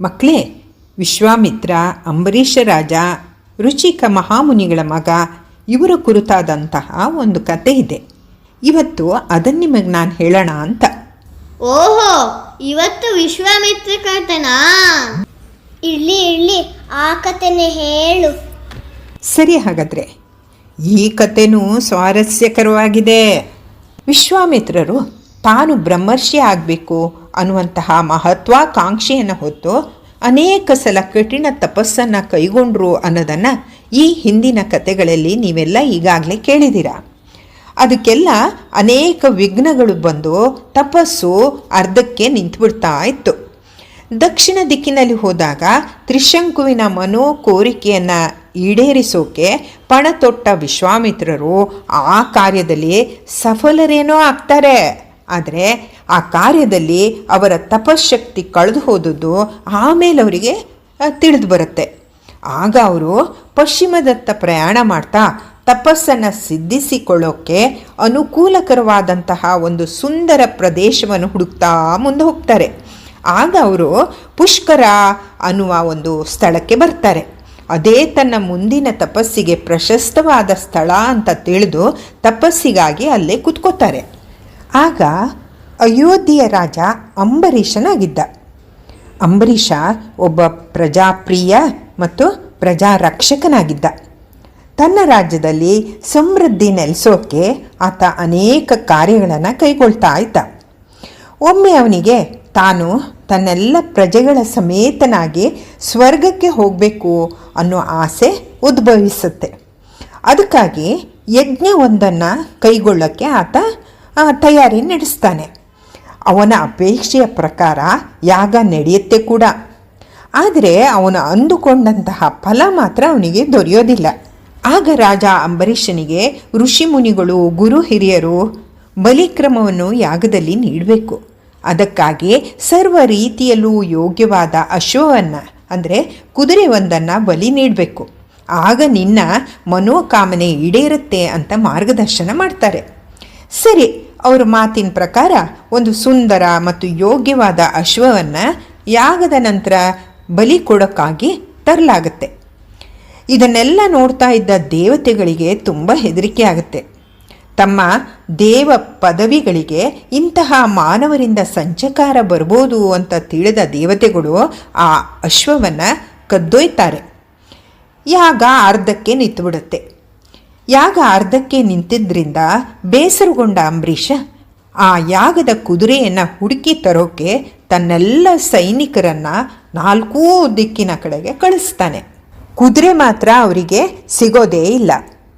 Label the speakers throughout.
Speaker 1: ಮಕ್ಕಳೇ ವಿಶ್ವಾಮಿತ್ರ ಅಂಬರೀಷ ರಾಜ ರುಚಿಕ ಮಹಾಮುನಿಗಳ ಮಗ ಇವರ ಕುರಿತಾದಂತಹ ಒಂದು ಕತೆ ಇದೆ. ಇವತ್ತು ಅದನ್ನು ನಿಮಗೆ ನಾನು ಹೇಳೋಣ ಅಂತ.
Speaker 2: ಓಹೋ ಇವತ್ತು ವಿಶ್ವಾಮಿತ್ರ ಕಥನಾ? ಇರ್ಲಿ ಇರ್ಲಿ ಆ ಕಥೆನೇ ಹೇಳು.
Speaker 1: ಸರಿ ಹಾಗಾದರೆ ಈ ಕಥೆನೂ ಸ್ವಾರಸ್ಯಕರವಾಗಿದೆ. ವಿಶ್ವಾಮಿತ್ರರು ತಾನು ಬ್ರಹ್ಮರ್ಷಿ ಆಗಬೇಕು ಅನ್ನುವಂತಹ ಮಹತ್ವಾಕಾಂಕ್ಷೆಯನ್ನು ಹೊತ್ತು ಅನೇಕ ಸಲ ಕಠಿಣ ತಪಸ್ಸನ್ನು ಕೈಗೊಂಡ್ರು ಅನ್ನೋದನ್ನು ಈ ಹಿಂದಿನ ಕಥೆಗಳಲ್ಲಿ ನೀವೆಲ್ಲ ಈಗಾಗಲೇ ಕೇಳಿದ್ದೀರ? ಅದಕ್ಕೆಲ್ಲ ಅನೇಕ ವಿಘ್ನಗಳು ಬಂದು ತಪಸ್ಸು ಅರ್ಧಕ್ಕೆ ನಿಂತುಬಿಡ್ತಾ ಇತ್ತು. ದಕ್ಷಿಣ ದಿಕ್ಕಿನಲ್ಲಿ ಹೋದಾಗ ತ್ರಿಶಂಕುವಿನ ಮನೋ ಕೋರಿಕೆಯನ್ನು ಈಡೇರಿಸೋಕೆ ಪಣತೊಟ್ಟ ವಿಶ್ವಾಮಿತ್ರರು ಆ ಕಾರ್ಯದಲ್ಲಿ ಸಫಲರೇನೋ ಆಗ್ತಾರೆ. ಆದರೆ ಆ ಕಾರ್ಯದಲ್ಲಿ ಅವರ ತಪಶಕ್ತಿ ಕಳೆದು ಹೋದದ್ದು ಆಮೇಲೆ ಅವರಿಗೆ ತಿಳಿದು ಬರುತ್ತೆ. ಆಗ ಅವರು ಪಶ್ಚಿಮದತ್ತ ಪ್ರಯಾಣ ಮಾಡ್ತಾ ತಪಸ್ಸನ್ನು ಸಿದ್ಧಿಸಿಕೊಳ್ಳೋಕ್ಕೆ ಅನುಕೂಲಕರವಾದಂತಹ ಒಂದು ಸುಂದರ ಪ್ರದೇಶವನ್ನು ಹುಡುಕ್ತಾ ಮುಂದೆ ಹೋಗ್ತಾರೆ. ಆಗ ಅವರು ಪುಷ್ಕರ ಅನ್ನುವ ಒಂದು ಸ್ಥಳಕ್ಕೆ ಬರ್ತಾರೆ. ಅದೇ ತನ್ನ ಮುಂದಿನ ತಪಸ್ಸಿಗೆ ಪ್ರಶಸ್ತವಾದ ಸ್ಥಳ ಅಂತ ತಿಳಿದು ತಪಸ್ಸಿಗಾಗಿ ಅಲ್ಲೇ ಕೂತ್ಕೋತಾರೆ. ಆಗ ಅಯೋಧ್ಯೆಯ ರಾಜ ಅಂಬರೀಷನಾಗಿದ್ದ ಅಂಬರೀಷ ಒಬ್ಬ ಪ್ರಜಾಪ್ರಿಯ ಮತ್ತು ಪ್ರಜಾರಕ್ಷಕನಾಗಿದ್ದ. ತನ್ನ ರಾಜ್ಯದಲ್ಲಿ ಸಮೃದ್ಧಿ ನೆಲೆಸೋಕೆ ಆತ ಅನೇಕ ಕಾರ್ಯಗಳನ್ನು ಕೈಗೊಳ್ತಾ ಇದ್ದ. ಒಮ್ಮೆ ಅವನಿಗೆ ತಾನು ತನ್ನೆಲ್ಲ ಪ್ರಜೆಗಳ ಸಮೇತನಾಗಿ ಸ್ವರ್ಗಕ್ಕೆ ಹೋಗಬೇಕು ಅನ್ನೋ ಆಸೆ ಉದ್ಭವಿಸುತ್ತೆ. ಅದಕ್ಕಾಗಿ ಯಜ್ಞವೊಂದನ್ನು ಕೈಗೊಳ್ಳೋಕ್ಕೆ ಆತ ತಯಾರಿ ನಡೆಸ್ತಾನೆ. ಅವನ ಅಪೇಕ್ಷೆಯ ಪ್ರಕಾರ ಯಾಗ ನಡೆಯುತ್ತೆ ಕೂಡ. ಆದರೆ ಅವನು ಅಂದುಕೊಂಡಂತಹ ಫಲ ಮಾತ್ರ ಅವನಿಗೆ ದೊರೆಯೋದಿಲ್ಲ. ಆಗ ರಾಜ ಅಂಬರೀಷನಿಗೆ ಋಷಿಮುನಿಗಳು ಗುರು ಹಿರಿಯರು ಬಲಿಕ್ರಮವನ್ನು ಯಾಗದಲ್ಲಿ ನೀಡಬೇಕು. ಅದಕ್ಕಾಗಿ ಸರ್ವ ರೀತಿಯಲ್ಲೂ ಯೋಗ್ಯವಾದ ಅಶ್ವವನ್ನು, ಅಂದರೆ ಕುದುರೆ ಒಂದನ್ನು ಬಲಿ ನೀಡಬೇಕು. ಆಗ ನಿನ್ನ ಮನೋಕಾಮನೆ ಈಡೇರುತ್ತೆ ಅಂತ ಮಾರ್ಗದರ್ಶನ ಮಾಡ್ತಾರೆ. ಸರಿ ಅವರ ಮಾತಿನ ಪ್ರಕಾರ ಒಂದು ಸುಂದರ ಮತ್ತು ಯೋಗ್ಯವಾದ ಅಶ್ವವನ್ನು ಯಾಗದ ನಂತರ ಬಲಿ ಕೊಡೋಕ್ಕಾಗಿ ತರಲಾಗುತ್ತೆ. ಇದನ್ನೆಲ್ಲ ನೋಡ್ತಾ ಇದ್ದ ದೇವತೆಗಳಿಗೆ ತುಂಬ ಹೆದರಿಕೆ ಆಗುತ್ತೆ. ತಮ್ಮ ದೇವ ಪದವಿಗಳಿಗೆ ಇಂತಹ ಮಾನವರಿಂದ ಸಂಚಕಾರ ಬರ್ಬೋದು ಅಂತ ತಿಳಿದ ದೇವತೆಗಳು ಆ ಅಶ್ವವನ್ನು ಕದ್ದೊಯ್ತಾರೆ. ಯಾಗ ಅರ್ಧಕ್ಕೆ ನಿಂತುಬಿಡುತ್ತೆ. ಯಾಗ ಅರ್ಧಕ್ಕೆ ನಿಂತಿದ್ದರಿಂದ ಬೇಸರಗೊಂಡ ಅಂಬರೀಷ ಆ ಯಾಗದ ಕುದುರೆಯನ್ನು ಹುಡುಕಿ ತರೋಕೆ ತನ್ನೆಲ್ಲ ಸೈನಿಕರನ್ನು ನಾಲ್ಕೂ ದಿಕ್ಕಿನ ಕಡೆಗೆ ಕಳಿಸ್ತಾನೆ. ಕುದುರೆ ಮಾತ್ರ ಅವರಿಗೆ ಸಿಗೋದೇ ಇಲ್ಲ.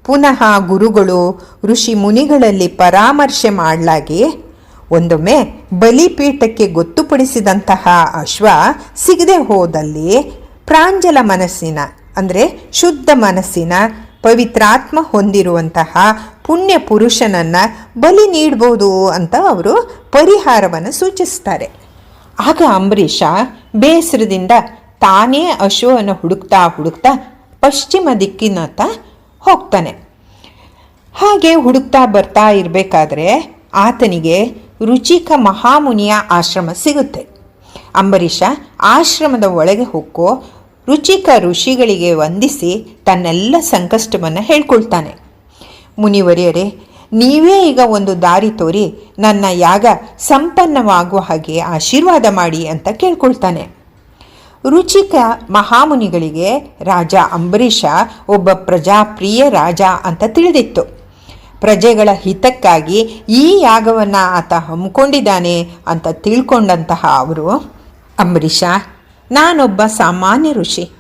Speaker 1: ಪುನಃ ಗುರುಗಳು, ಋಷಿ ಮುನಿಗಳಲ್ಲಿ ಪರಾಮರ್ಶೆ ಮಾಡಲಾಗಿ ಒಂದೊಮ್ಮೆ ಬಲಿಪೀಠಕ್ಕೆ ಗೊತ್ತುಪಡಿಸಿದಂತಹ ಅಶ್ವ ಸಿಗದೆ ಹೋದಲ್ಲಿ ಪ್ರಾಂಜಲ ಮನಸ್ಸಿನ, ಅಂದರೆ ಶುದ್ಧ ಮನಸ್ಸಿನ ಪವಿತ್ರಾತ್ಮ ಹೊಂದಿರುವಂತಹ ಪುಣ್ಯ ಪುರುಷನನ್ನು ಬಲಿ ನೀಡ್ಬೋದು ಅಂತ ಅವರು ಪರಿಹಾರವನ್ನು ಸೂಚಿಸ್ತಾರೆ. ಆಗ ಅಂಬರೀಷ ಬೇಸರದಿಂದ ತಾನೇ ಅಶ್ವವನ್ನು ಹುಡುಕ್ತಾ ಹುಡುಕ್ತಾ ಪಶ್ಚಿಮ ದಿಕ್ಕಿನತ್ತ ಹೋಗ್ತಾನೆ. ಹಾಗೆ ಹುಡುಕ್ತಾ ಬರ್ತಾ ಇರಬೇಕಾದ್ರೆ ಆತನಿಗೆ ರುಚಿಕ ಮಹಾಮುನಿಯ ಆಶ್ರಮ ಸಿಗುತ್ತೆ. ಅಂಬರೀಷ ಆಶ್ರಮದ ಒಳಗೆ ಹೊಕ್ಕೋ ರುಚಿಕ ಋಷಿಗಳಿಗೆ ವಂದಿಸಿ ತನ್ನೆಲ್ಲ ಸಂಕಷ್ಟವನ್ನು ಹೇಳ್ಕೊಳ್ತಾನೆ. ಮುನಿವರಿಯರೇ, ನೀವೇ ಈಗ ಒಂದು ದಾರಿ ತೋರಿ, ನನ್ನ ಯಾಗ ಸಂಪನ್ನವಾಗುವ ಹಾಗೆ ಆಶೀರ್ವಾದ ಮಾಡಿ ಅಂತ ಕೇಳ್ಕೊಳ್ತಾನೆ. ರುಚಿಕ ಮಹಾಮುನಿಗಳಿಗೆ ರಾಜ ಅಂಬರೀಷ ಒಬ್ಬ ಪ್ರಜಾಪ್ರಿಯ ರಾಜ ಅಂತ ತಿಳಿದಿತ್ತು. ಪ್ರಜೆಗಳ ಹಿತಕ್ಕಾಗಿ ಈ ಯಾಗವನ್ನು ಆತ ಹಮ್ಮಿಕೊಂಡಿದ್ದಾನೆ ಅಂತ ತಿಳ್ಕೊಂಡಂತಹ ಅವರು, ಅಂಬರೀಷ ನಾನೊಬ್ಬ ಸಾಮಾನ್ಯ ಋಷಿ.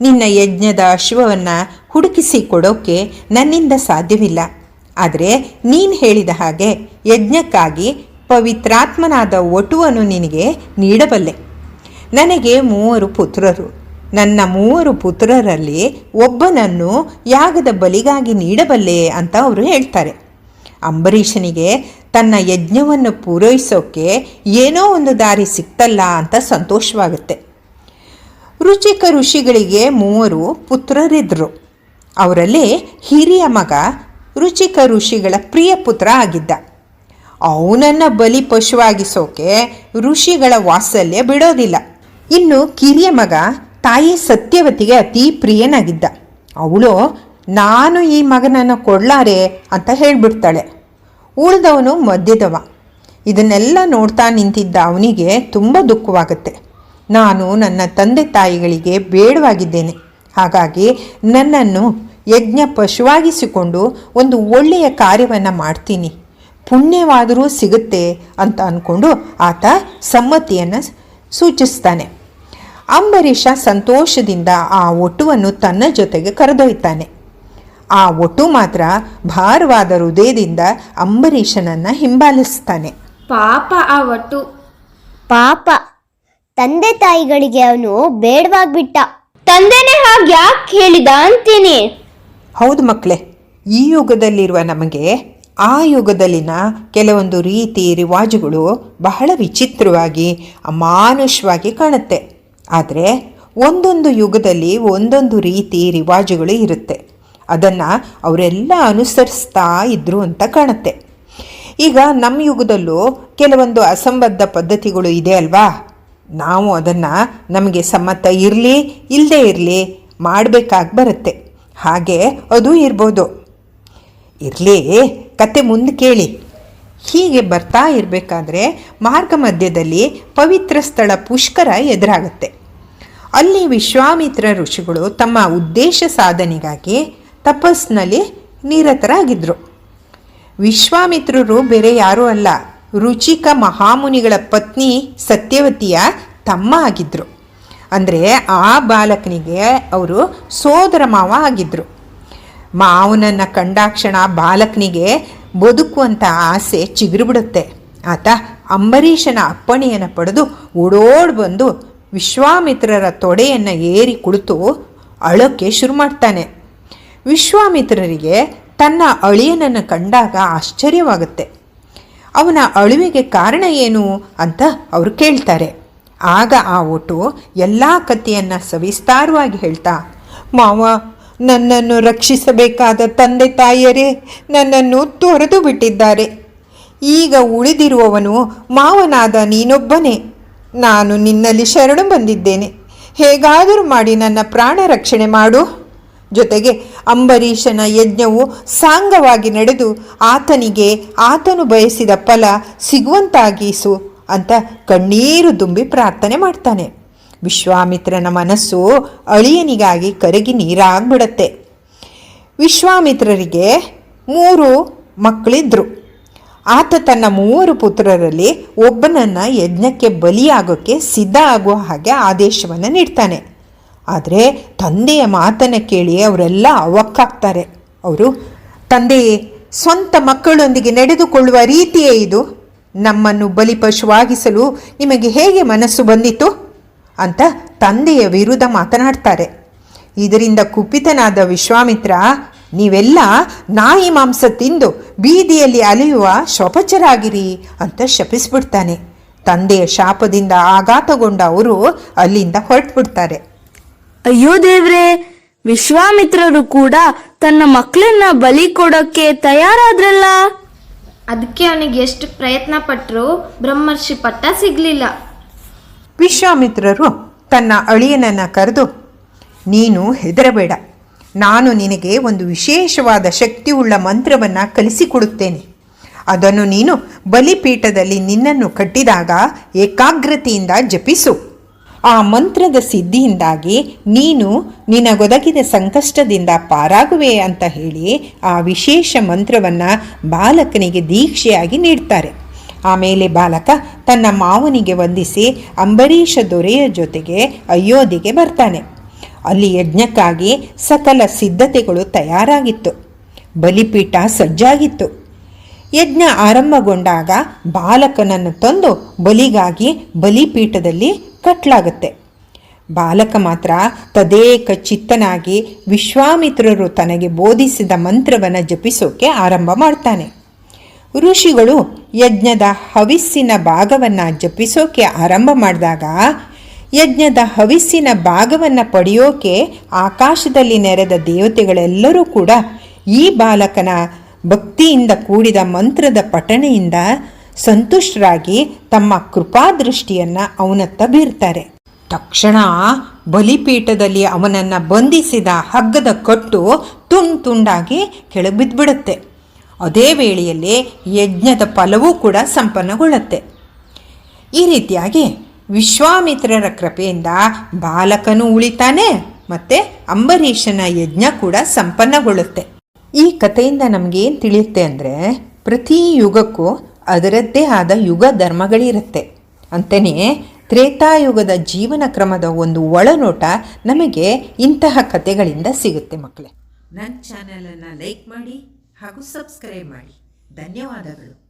Speaker 1: ನಿನ್ನ ಯಜ್ಞದ ಅಶ್ವವನ್ನು ಹುಡುಕಿಸಿ ಕೊಡೋಕ್ಕೆ ನನ್ನಿಂದ ಸಾಧ್ಯವಿಲ್ಲ. ಆದರೆ ನೀನು ಹೇಳಿದ ಹಾಗೆ ಯಜ್ಞಕ್ಕಾಗಿ ಪವಿತ್ರಾತ್ಮನಾದ ಒಟುವನ್ನು ನಿನಗೆ ನೀಡಬಲ್ಲೆ. ನನಗೆ ಮೂವರು ಪುತ್ರರು. ನನ್ನ ಮೂವರು ಪುತ್ರರಲ್ಲಿ ಒಬ್ಬನನ್ನು ಯಾಗದ ಬಲಿಗಾಗಿ ನೀಡಬಲ್ಲೆ ಅಂತ ಅವರು ಹೇಳ್ತಾರೆ. ಅಂಬರೀಷನಿಗೆ ತನ್ನ ಯಜ್ಞವನ್ನು ಪೂರೈಸೋಕ್ಕೆ ಏನೋ ಒಂದು ದಾರಿ ಸಿಕ್ತಲ್ಲ ಅಂತ ಸಂತೋಷವಾಗುತ್ತೆ. ರುಚಿಕ ಋಷಿಗಳಿಗೆ ಮೂವರು ಪುತ್ರರಿದ್ದರು. ಅವರಲ್ಲಿ ಹಿರಿಯ ಮಗ ರುಚಿಕ ಋಷಿಗಳ ಪ್ರಿಯ ಪುತ್ರ ಆಗಿದ್ದ. ಅವನನ್ನು ಬಲಿ ಪಶುವಾಗಿಸೋಕೆ ಋಷಿಗಳ ವಾತ್ಸಲ್ಯ ಬಿಡೋದಿಲ್ಲ. ಇನ್ನು ಕಿರಿಯ ಮಗ ತಾಯಿ ಸತ್ಯವತಿಗೆ ಅತಿ ಪ್ರಿಯನಾಗಿದ್ದ. ಅವಳು, ನಾನು ಈ ಮಗನನ್ನು ಕೊಡ್ಲಾರೆ ಅಂತ ಹೇಳಿಬಿಡ್ತಾಳೆ. ಉಳಿದವನು ಮಧ್ಯದವ ಇದನ್ನೆಲ್ಲ ನೋಡ್ತಾ ನಿಂತಿದ್ದ ಅವನಿಗೆ ತುಂಬ ದುಃಖವಾಗುತ್ತೆ. ನಾನು ನನ್ನ ತಂದೆ ತಾಯಿಗಳಿಗೆ ಬೇಡವಾಗಿದ್ದೇನೆ. ಹಾಗಾಗಿ ನನ್ನನ್ನು ಯಜ್ಞ ಪಶುವಾಗಿಸಿಕೊಂಡು ಒಂದು ಒಳ್ಳೆಯ ಕಾರ್ಯವನ್ನು ಮಾಡ್ತೀನಿ. ಪುಣ್ಯವಾದರೂ ಸಿಗುತ್ತೆ ಅಂತ ಅಂದ್ಕೊಂಡು ಆತ ಸಮ್ಮತಿಯನ್ನು ಸೂಚಿಸ್ತಾನೆ. ಅಂಬರೀಷ ಸಂತೋಷದಿಂದ ಆ ಒಟುವನ್ನು ತನ್ನ ಜೊತೆಗೆ ಕರೆದೊಯ್ತಾನೆ ಆ ಒಟು ಮಾತ್ರ ಭಾರವಾದ ಹೃದಯದಿಂದ ಅಂಬರೀಷನನ್ನು ಹಿಂಬಾಲಿಸ್ತಾನೆ.
Speaker 3: ಪಾಪ ಆ ಒಟ್ಟು.
Speaker 2: ಪಾಪ. ತಂದೆ ತಾಯಿಗಳಿಗೆ ಅವನು ಬೇಡವಾಗ್ಬಿಟ್ಟ. ತಂದೆನೇ ಹಾಗೆ ಯಾಕೆ ಹೇಳಿದ ಅಂತೀನಿ?
Speaker 1: ಹೌದು ಮಕ್ಕಳೇ ಈ ಯುಗದಲ್ಲಿರುವ ನಮಗೆ ಆ ಯುಗದಲ್ಲಿನ ಕೆಲವೊಂದು ರೀತಿ ರಿವಾಜುಗಳು ಬಹಳ ವಿಚಿತ್ರವಾಗಿ ಅಮಾನುಷವಾಗಿ ಕಾಣುತ್ತೆ. ಆದರೆ ಒಂದೊಂದು ಯುಗದಲ್ಲಿ ಒಂದೊಂದು ರೀತಿ ರಿವಾಜುಗಳು ಇರುತ್ತೆ. ಅದನ್ನು ಅವರೆಲ್ಲ ಅನುಸರಿಸ್ತಾ ಇದ್ರು ಅಂತ ಕಾಣುತ್ತೆ. ಈಗ ನಮ್ಮ ಯುಗದಲ್ಲೂ ಕೆಲವೊಂದು ಅಸಂಬದ್ಧ ಪದ್ಧತಿಗಳು ಇದೆ ಅಲ್ವಾ? ನಾವು ಅದನ್ನು ನಮಗೆ ಸಮ್ಮತ ಇರಲಿ ಇಲ್ಲದೇ ಇರಲಿ ಮಾಡಬೇಕಾಗಿ ಬರುತ್ತೆ. ಹಾಗೆ ಅದು ಇರ್ಬೋದು. ಇರಲಿ, ಕತೆ ಮುಂದೆ ಕೇಳಿ. ಹೀಗೆ ಬರ್ತಾ ಇರಬೇಕಾದ್ರೆ ಮಾರ್ಗ ಮಧ್ಯದಲ್ಲಿ ಪವಿತ್ರ ಸ್ಥಳ ಪುಷ್ಕರ ಎದುರಾಗುತ್ತೆ. ಅಲ್ಲಿ ವಿಶ್ವಾಮಿತ್ರ ಋಷಿಗಳು ತಮ್ಮ ಉದ್ದೇಶ ಸಾಧನೆಗಾಗಿ ತಪಸ್ನಲ್ಲಿ ನಿರತರಾಗಿದ್ದರು ವಿಶ್ವಾಮಿತ್ರರು ಬೇರೆ ಯಾರೂ ಅಲ್ಲ. ರುಚಿಕ ಮಹಾಮುನಿಗಳ ಪತ್ನಿ ಸತ್ಯವತಿಯ ತಮ್ಮ ಆಗಿದ್ದರು ಅಂದರೆ ಆ ಬಾಲಕನಿಗೆ ಅವರು ಸೋದರ ಮಾವ ಆಗಿದ್ದರು ಮಾವನನ್ನು ಕಂಡಾಕ್ಷಣ ಬಾಲಕನಿಗೆ ಬದುಕುವಂಥ ಆಸೆ ಚಿಗುರುಬಿಡುತ್ತೆ ಆತ ಅಂಬರೀಷನ ಅಪ್ಪಣೆಯನ್ನು ಪಡೆದು ಓಡೋಡ್ ಬಂದು ವಿಶ್ವಾಮಿತ್ರರ ತೊಡೆಯನ್ನು ಏರಿ ಕುಳಿತು ಅಳೋಕ್ಕೆ ಶುರು ಮಾಡ್ತಾನೆ. ವಿಶ್ವಾಮಿತ್ರರಿಗೆ ತನ್ನ ಅಳಿಯನನ್ನು ಕಂಡಾಗ ಆಶ್ಚರ್ಯವಾಗುತ್ತೆ. ಅವನ ಅಳುವಿಗೆ ಕಾರಣ ಏನು ಅಂತ ಅವರು ಕೇಳ್ತಾರೆ. ಆಗ ಆ ಒಟ್ಟು ಎಲ್ಲ ಕಥೆಯನ್ನು ಸವಿಸ್ತಾರವಾಗಿ ಹೇಳ್ತಾ, ಮಾವ, ನನ್ನನ್ನು ರಕ್ಷಿಸಬೇಕಾದ ತಂದೆ ತಾಯಿಯರೇ ನನ್ನನ್ನು ತೊರೆದು ಬಿಟ್ಟಿದ್ದಾರೆ. ಈಗ ಉಳಿದಿರುವವನು ಮಾವನಾದ ನೀನೊಬ್ಬನೇ. ನಾನು ನಿನ್ನಲ್ಲಿ ಶರಣು ಬಂದಿದ್ದೇನೆ. ಹೇಗಾದರೂ ಮಾಡಿ ನನ್ನ ಪ್ರಾಣ ರಕ್ಷಣೆ ಮಾಡು. ಜೊತೆಗೆ ಅಂಬರೀಷನ ಯಜ್ಞವು ಸಾಂಗವಾಗಿ ನಡೆದು ಆತನಿಗೆ ಆತನು ಬಯಸಿದ ಫಲ ಸಿಗುವಂತಾಗಿಸು ಅಂತ ಕಣ್ಣೀರು ತುಂಬಿ ಪ್ರಾರ್ಥನೆ ಮಾಡ್ತಾನೆ. ವಿಶ್ವಾಮಿತ್ರನ ಮನಸ್ಸು ಅಳಿಯನಿಗಾಗಿ ಕರಗಿ ನೀರಾಗ್ಬಿಡತ್ತೆ. ವಿಶ್ವಾಮಿತ್ರರಿಗೆ ಮೂರು ಮಕ್ಕಳಿದ್ರು. ಆತ ತನ್ನ ಮೂವರು ಪುತ್ರರಲ್ಲಿ ಒಬ್ಬನನ್ನು ಯಜ್ಞಕ್ಕೆ ಬಲಿಯಾಗೋಕ್ಕೆ ಸಿದ್ಧ ಆಗುವ ಹಾಗೆ ಆದೇಶವನ್ನು ನೀಡ್ತಾನೆ. ಆದರೆ ತಂದೆಯ ಮಾತನ್ನು ಕೇಳಿ ಅವರೆಲ್ಲ ಅವಕ್ಕಾಗ್ತಾರೆ. ಅವರು ತಂದೆಯೇ ಸ್ವಂತ ಮಕ್ಕಳೊಂದಿಗೆ ನಡೆದುಕೊಳ್ಳುವ ರೀತಿಯೇ ಇದು? ನಮ್ಮನ್ನು ಬಲಿಪಶುವಾಗಿಸಲು ನಿಮಗೆ ಹೇಗೆ ಮನಸ್ಸು ಬಂದಿತು? ಅಂತ ತಂದೆಯ ವಿರುದ್ಧ ಮಾತನಾಡ್ತಾರೆ. ಇದರಿಂದ ಕುಪಿತನಾದ ವಿಶ್ವಾಮಿತ್ರ, ನೀವೆಲ್ಲ ನಾಯಿ ಮಾಂಸ ತಿಂದು ಬೀದಿಯಲ್ಲಿ ಅಲೆಯುವ ಶಪಚರಾಗಿರಿ ಅಂತ ಶಪಿಸ್ಬಿಡ್ತಾನೆ. ತಂದೆಯ ಶಾಪದಿಂದ ಆಘಾತಗೊಂಡ ಅವರು ಅಲ್ಲಿಂದ ಹೊರಟ್ಬಿಡ್ತಾರೆ.
Speaker 3: ಅಯ್ಯೋ ದೇವ್ರೆ ವಿಶ್ವಾಮಿತ್ರರು ಕೂಡ ತನ್ನ ಮಕ್ಕಳನ್ನ ಬಲಿ ಕೊಡೋಕೆ ತಯಾರಾದ್ರಲ್ಲ? ಅದಕ್ಕೆ ಅವನಿಗೆ ಎಷ್ಟು ಪ್ರಯತ್ನ ಪಟ್ಟರು ಬ್ರಹ್ಮರ್ಷಿ ಪಟ್ಟ ಸಿಗ್ಲಿಲ್ಲ.
Speaker 1: ವಿಶ್ವಾಮಿತ್ರರು ತನ್ನ ಅಳಿಯನನ್ನು ಕರೆದು ನೀನು ಹೆದರಬೇಡ. ನಾನು ನಿನಗೆ ಒಂದು ವಿಶೇಷವಾದ ಶಕ್ತಿಯುಳ್ಳ ಮಂತ್ರವನ್ನು ಕಲಿಸಿಕೊಡುತ್ತೇನೆ. ಅದನ್ನು ನೀನು ಬಲಿಪೀಠದಲ್ಲಿ ನಿನ್ನನ್ನು ಕಟ್ಟಿದಾಗ ಏಕಾಗ್ರತೆಯಿಂದ ಜಪಿಸು. ಆ ಮಂತ್ರದ ಸಿದ್ಧಿಯಿಂದಾಗಿ ನೀನು ನಿನಗೊದಗಿದ ಸಂಕಷ್ಟದಿಂದ ಪಾರಾಗುವೆ ಅಂತ ಹೇಳಿ ಆ ವಿಶೇಷ ಮಂತ್ರವನ್ನು ಬಾಲಕನಿಗೆ ದೀಕ್ಷೆಯಾಗಿ ನೀಡ್ತಾರೆ. ಆಮೇಲೆ ಬಾಲಕ ತನ್ನ ಮಾವನಿಗೆ ವಂದಿಸಿ ಅಂಬರೀಷ ದೊರೆಯ ಜೊತೆಗೆ ಅಯೋಧ್ಯೆಗೆ ಬರ್ತಾನೆ. ಅಲ್ಲಿ ಯಜ್ಞಕ್ಕಾಗಿ ಸಕಲ ಸಿದ್ಧತೆಗಳು ತಯಾರಾಗಿತ್ತು. ಬಲಿಪೀಠ ಸಜ್ಜಾಗಿತ್ತು. ಯಜ್ಞ ಆರಂಭಗೊಂಡಾಗ ಬಾಲಕನನ್ನು ತಂದು ಬಲಿಗಾಗಿ ಬಲಿಪೀಠದಲ್ಲಿ ಕಟ್ಟಲಾಗುತ್ತೆ ಬಾಲಕ ಮಾತ್ರ ತದೇಕ ಚಿತ್ತನಾಗಿ ವಿಶ್ವಾಮಿತ್ರರು ತನಗೆ ಬೋಧಿಸಿದ ಮಂತ್ರವನ್ನು ಜಪಿಸೋಕೆ ಆರಂಭ ಮಾಡ್ತಾನೆ. ಋಷಿಗಳು ಯಜ್ಞದ ಹವಿಸ್ಸಿನ ಭಾಗವನ್ನು ಜಪಿಸೋಕೆ ಆರಂಭ ಮಾಡಿದಾಗ ಯಜ್ಞದ ಹವಿಸ್ಸಿನ ಭಾಗವನ್ನು ಪಡೆಯೋಕೆ ಆಕಾಶದಲ್ಲಿ ನೆರೆದ ದೇವತೆಗಳೆಲ್ಲರೂ ಕೂಡ ಈ ಬಾಲಕನ ಭಕ್ತಿಯಿಂದ ಕೂಡಿದ ಮಂತ್ರದ ಪಠಣೆಯಿಂದ ಸಂತುಷ್ಟರಾಗಿ ತಮ್ಮ ಕೃಪಾದೃಷ್ಟಿಯನ್ನು ಅವನತ್ತ ಬೀರ್ತಾರೆ ತಕ್ಷಣ ಬಲಿಪೀಠದಲ್ಲಿ ಅವನನ್ನು ಬಂಧಿಸಿದ ಹಗ್ಗದ ಕಟ್ಟು ತುಂಡು ತುಂಡಾಗಿ ಕೆಳಬಿದ್ಬಿಡುತ್ತೆ. ಅದೇ ವೇಳೆಯಲ್ಲಿ ಯಜ್ಞದ ಫಲವೂ ಕೂಡ ಸಂಪನ್ನಗೊಳ್ಳುತ್ತೆ. ಈ ರೀತಿಯಾಗಿ ವಿಶ್ವಾಮಿತ್ರರ ಕೃಪೆಯಿಂದ ಬಾಲಕನು ಉಳಿತಾನೆ ಮತ್ತು ಅಂಬರೀಷನ ಯಜ್ಞ ಕೂಡ ಸಂಪನ್ನಗೊಳ್ಳುತ್ತೆ. ಈ ಕಥೆಯಿಂದ ನಮಗೇನು ತಿಳಿಯುತ್ತೆ ಅಂದರೆ, ಪ್ರತಿ ಯುಗಕ್ಕೂ ಅದರದ್ದೇ ಆದ ಯುಗ ಧರ್ಮಗಳಿರುತ್ತೆ. ಅಂತೆಯೇ ತ್ರೇತಾಯುಗದ ಜೀವನ ಕ್ರಮದ ಒಂದು ಒಳನೋಟ ನಮಗೆ ಇಂತಹ ಕಥೆಗಳಿಂದ ಸಿಗುತ್ತೆ ಮಕ್ಕಳೇ. ನನ್ನ ಚಾನಲನ್ನು ಲೈಕ್ ಮಾಡಿ ಹಾಗೂ ಸಬ್ಸ್ಕ್ರೈಬ್ ಮಾಡಿ. ಧನ್ಯವಾದಗಳು.